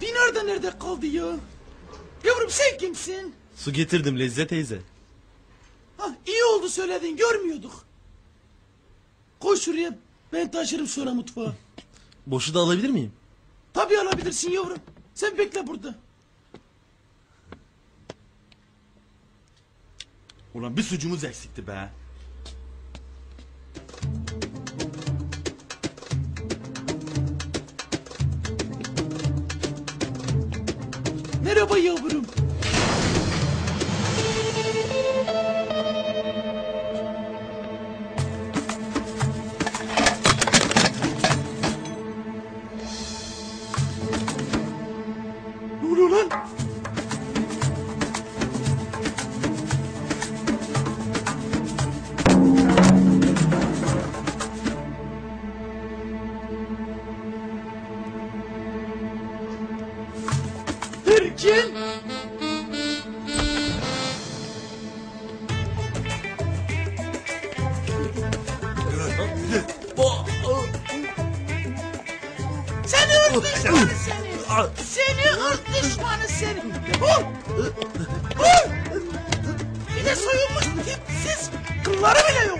Dinar da nerede kaldı ya? Yavrum sen kimsin? Su getirdim Lezzet teyze. Ha iyi oldu söyledin görmüyorduk. Koy şuraya ben taşırım sonra mutfağa. Boşu da alabilir miyim? Tabii alabilirsin yavrum. Sen bekle burada. Ulan bir sucumuz eksikti be. Merhaba yavrum. Ne oluyor lan? Erken. Seni ırk düşmanı seni. Seni ırk düşmanı seni. Vur. Vur. Bir de soyulmuş tipsiz kılları bile yok.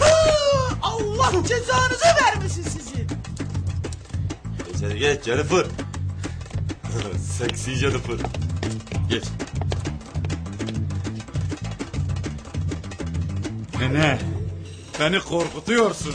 Hı, Allah cezanızı vermesin sizi. İçeri geç Jennifer. Seksi Jennifer. Geç. Nene beni korkutuyorsun.